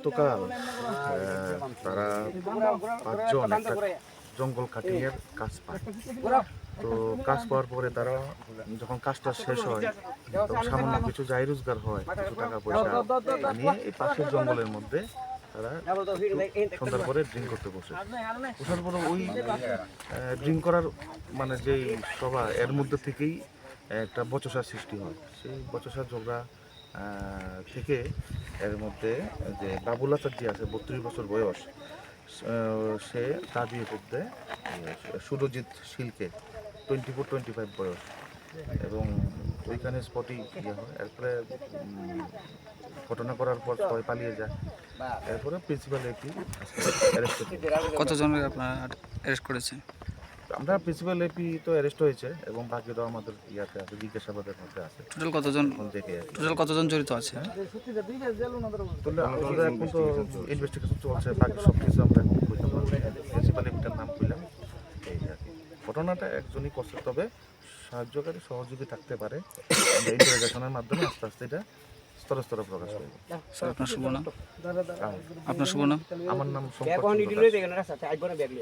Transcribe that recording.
গতকাল তারা পাঁচজন একটা জঙ্গল কাটিংয়ের কাজ পায়। তো কাজ পাওয়ার পরে তারা যখন কাজটা শেষ হয়, তখন সামান্য কিছু যাই রোজগার হয়, কিছু টাকা পয়সা নিয়ে এই পাশের জঙ্গলের মধ্যে তারা সন্ধ্যার পরে ড্রিঙ্ক করতে বসে। বসার পরে ওই ড্রিঙ্ক করার মানে যেই সভা, এর মধ্যে থেকেই একটা বচসার সৃষ্টি হয়। সেই বচসার ঝগড়া থেকে এর মধ্যে যে বাবুল আচার যে আছে, বত্রিশ বছর বয়স সে বিয়ে করতে সুরজিৎ শিলকে টোয়েন্টি ফোর টোয়েন্টি ফাইভ বয়স। এবং ওইখানে স্পটই ইয়ে হয়। এরপরে ঘটনা করার পর সবাই পালিয়ে যায়। এরপরে প্রিন্সিপাল অ্যারেস্ট কতজনের আপনারা অ্যারেস্ট করেছেন? আমরা প্রিন্সিপাল এপি তো অ্যারেস্ট হয়েছে এবং বাকিরাও আমাদের ইয়াতে আছে জিজ্ঞাসাবাদের মধ্যে আছে। টোটাল কতজন আর টোটাল কতজন জড়িত আছে? তাহলে আমাদের এখন তো ইনভেস্টিগেশন চলছে বাকি সব কিছু আমরা এখন কইতে পারব প্রিন্সিপাল এপিটার নাম কইলাম এই আর কি। ঘটনাটা একজনই করছে তবে সাহায্যকারী সহযোগী থাকতে পারে। আমরা ইন্টারোগেশনের মাধ্যমে আস্তে আস্তে এটা স্তরে স্তরে প্রকাশ করব। স্যার আপনার শুভ নাম? আপনার শুভ নাম? আমার নাম সম্পর্ক